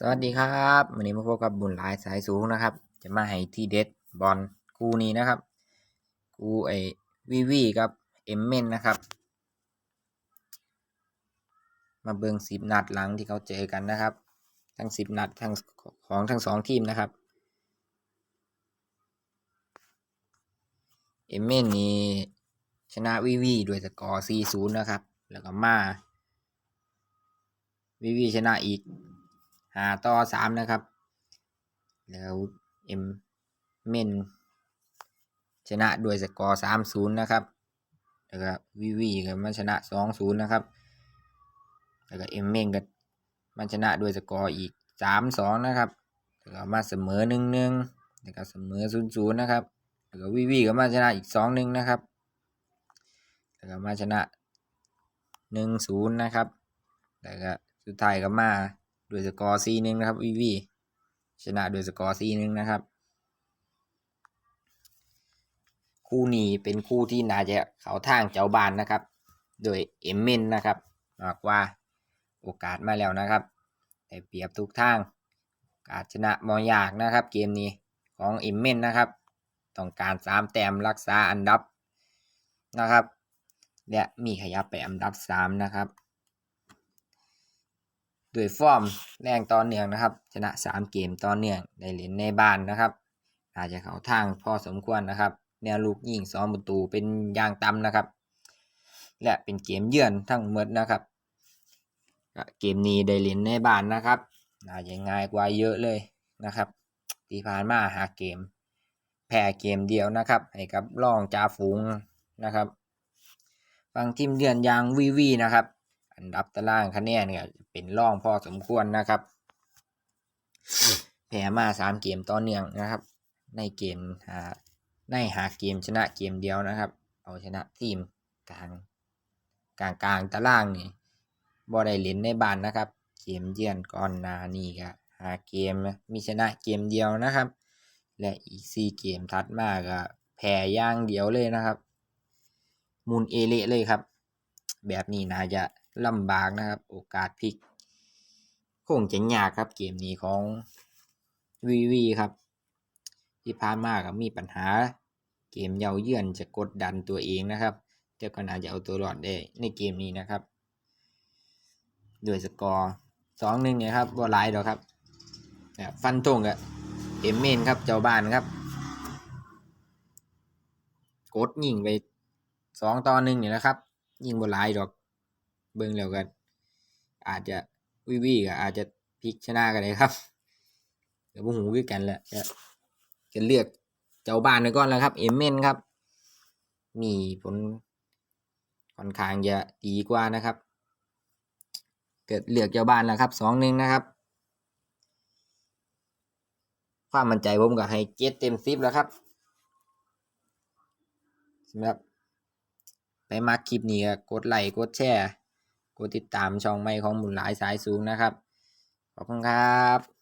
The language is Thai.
สวัสดีครับวันนี้มาพบกับบุญหลายสายสูงนะครับ จะมาให้ที่เด็ดบอลกูนี้นะครับ กูไอวีวีกับเอ็มเมนนะครับ มาเบิงสิบนัดหลังที่เขาเจอกันนะครับ ทั้งสิบนัดทั้งของทั้งสองทีมนะครับเอ็มเมนนี่ชนะวีวีด้วยสกอร์4-0นะครับ แล้วก็มาวีวีชนะอีก หาต่อสามนะครับ แล้วเอ็มเมนชนะด้วยสกอร์สามศูนย์นะครับ แล้วก็วีวีก็มาชนะสองศูนย์นะครับ แล้วก็เอ็มเมนก็มาชนะด้วยสกอร์อีกสามสองนะครับ แล้วก็มาเสมอหนึ่งหนึ่งแล้วก็เสมอศูนย์ศูนย์นะครับ แล้วก็วีวีก็มาชนะอีกสองหนึ่งนะครับ แล้วก็มาชนะหนึ่งศูนย์นะครับ แล้วก็สุดท้ายก็มา ด้วยสกอร์ซีหนึ่งนะครับวีวีชนะด้วยสกอร์ซีหนึ่งนะครับ คู่นี้เป็นคู่ที่น่าจะเขาทางเจ้าบ้านนะครับ โดยเอมเมนนะครับมากกว่าโอกาสมาแล้วนะครับ แต่เปรียบทุกทางโอกาสชนะมอยากนะครับ เกมนี้ของเอมเมนนะครับต้องการสามแต้มรักษาอันดับนะครับ และมีขยับไปอันดับสามนะครับ ด้วยฟอร์มแรงต่อเนื่องนะครับ ชนะ 3 เกมต่อเนื่องได้เล่นในบ้านนะครับ อาจจะเข้าทางพอสมควรนะครับ แนวลูกยิง2ประตูเป็นอย่างต่ำนะครับ และเป็นเกมเยือนทั้งหมดนะครับ เกมนี้ได้เล่นในบ้านนะครับน่าจจะง่ายกว่าเยอะเลยนะครับที่ผ่านมาหาเกม แพ้เกมเดียวนะครับ ให้กับรองจ่าฝูงนะครับฝั่งทีมเยือนยางวีวีนะครับ อันดับตารางคะแนนเนี่ยเป็นร่องพอสมควรนะครับ แพ้มาสามเกมต่อเนื่องนะครับ ในเกมหาในหาเกมชนะเกมเดียวนะครับ เอาชนะทีมกลางกลางกลางตารางนี่บ่ได้เล่นในบ้านนะครับ เกมเยือนก่อนหน้านี้ก็หาเกมมีชนะเกมเดียวนะครับ และอีกสี่เกมถัดมาก็แพ้อย่างเดียวเลยนะครับมุนเอเละเลยครับ แบบนี้น่าจะ ลำบากนะครับ โอกาสพลิกคงจะยากครับเกมนี้ของวีวีครับ ที่ผ่านมาก็มีปัญหา เกมเยาเยือนจะกดดันตัวเองนะครับ แต่ก็น่าจะเอาตัวรอดได้ในเกมนี้นะครับด้วยสกอร์สองหนึ่งเนี่ยครับว่าหลายดอกครับฟันธงกับเอ็มเมนครับเจ้าบ้านครับ กดยิงไปสองต่อหนึ่งเนี่ยนะครับ ยิงบ่หลายดอก เบิ่งแล้วก็อาจจะวิวีก็อาจจะพลิกชนะกันเลยครับ เดี๋ยวพวกหูคือกันแหละจะจะเลือกเจ้าบ้านไปก่อนแล้วครับ เอเมนครับ มีผลค่อนข้างจะดีกว่านะครับ เกิดเลือกเจ้าบ้านแล้วครับสองหนึ่งนะครับ ความมั่นใจผมก็ให้เจ็ดเต็มสิบแล้วครับสำหรับไปมาคลิปนี้ก็กดไลค์กดแชร์ กดติดตามช่องไม่ของบุญหลายสายสูงนะครับ ขอบคุณครับ